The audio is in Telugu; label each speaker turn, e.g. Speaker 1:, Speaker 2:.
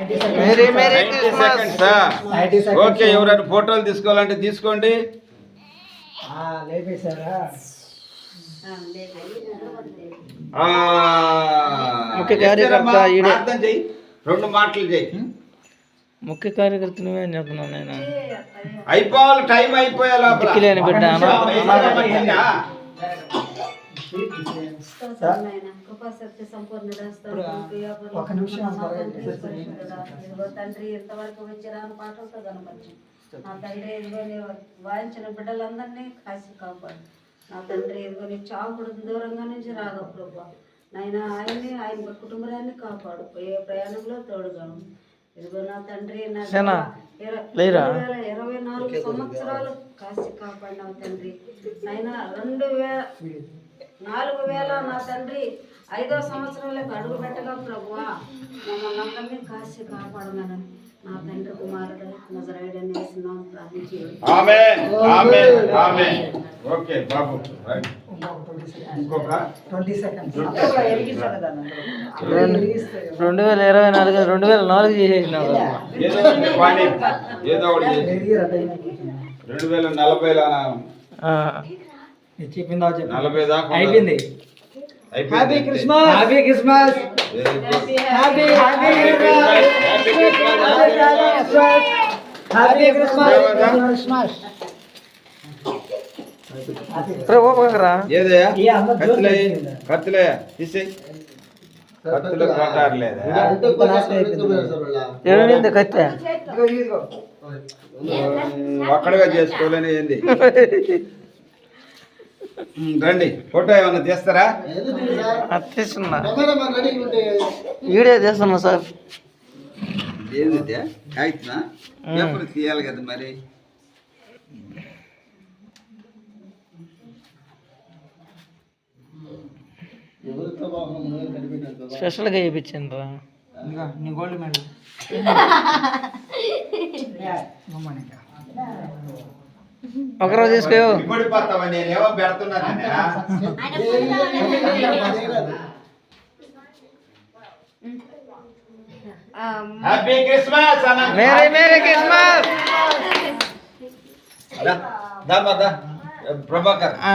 Speaker 1: మేరీ మేరీ
Speaker 2: 90 సెకండ్స్ ఓకే ఎవరైనా ఫోటోలు తీసుకోవాలంటే తీసుకోండి.
Speaker 3: లేపేశారా?
Speaker 2: ఆ,
Speaker 1: ముఖ్య కార్యకర్త
Speaker 2: రెండు మాటలు చెయ్యి.
Speaker 1: ముఖ్య కార్యకర్త నువ్వే అని చెప్తున్నాను నేను
Speaker 2: అయిపోవాలి టైం అయిపోయే
Speaker 1: బిడ్డ
Speaker 3: ఒక నిమిషం
Speaker 4: ఇదిగో తండ్రి ఇంతవరకు వచ్చిరాని పాటలతో కనపరచు నా తండ్రి ఇదిగో వాయించిన బిడ్డలందరినీ కాసి కాపాడు నా తండ్రి ఇదిగో నీ చావుడు దూరంగా నుంచి రాగా ప్రభా నాయన ఆయన్ని ఆయన కుటుంబాన్ని కాపాడు ఏ ప్రయాణంలో తోడుగాను ఇదిగో నా తండ్రి నా వేల ఇరవై నాలుగు సంవత్సరాలు కాసి కాపాడినావు తండ్రి. నాయన రెండు వేల నాలుగు వేల నా తండ్రి ఐదో సంవత్సరంలోకి అడుగు పెట్టగా ప్రభువా మమ్మల్ని అందరినీ కాసి కాపాడమని నా తండ్రి కుమారుడు నజరాయుడని వేసినాం ప్రార్థించి
Speaker 2: ఆమేన్. ఆమేన్. ఆమేన్. ఓకే బాబు రైట్. ఇంకొక?
Speaker 3: Twenty seconds.
Speaker 1: రెండు. రెండు వేల ఇరవై నాలుగు రెండు వేల నాలుగు చేసేసినావు.
Speaker 2: ఏదో ఒకటి వాణి, ఏదో ఒకటి చేసి. రెండు వేల నలభైలో
Speaker 3: చెప్పిందా చెప్పి
Speaker 2: నలభై దాకా
Speaker 3: అయిపోయింది. Happy
Speaker 2: Christmas happy
Speaker 3: Christmas. Happy
Speaker 2: happy Christmas.
Speaker 3: Happy Christmas
Speaker 1: ఓపకరా.
Speaker 2: ఏదయ్యా?
Speaker 3: ఏ అందరూ
Speaker 2: కత్తులే
Speaker 3: జోకులు
Speaker 2: కత్తులే తీసేయ్. కత్తులు కొట్టారులేదా
Speaker 1: ఏమైంది కత్తె
Speaker 2: ఒక్కడిగా చేసుకోలేని ఏంది? రండి ఫోటో ఏమన్నా తీస్తారా
Speaker 1: అది తీస్తున్నా వీడియో తీస్తున్నా సార్
Speaker 2: ఏంది పేపర్ తీయాలి కదా మరి
Speaker 1: స్పెషల్గా చేయించింది రా
Speaker 3: ఇంకా నీ గోల్డ్ మెడల్
Speaker 1: ఒకరోజు తీసుకో
Speaker 2: పడిపోతావా నేను ఏమో పెడుతున్నాను హ్యాపీ క్రిస్మస్ అన్న
Speaker 1: మేరీ మేరీ క్రిస్మస్
Speaker 2: దా, దా, దా. ప్రభాకర్
Speaker 1: ఆ,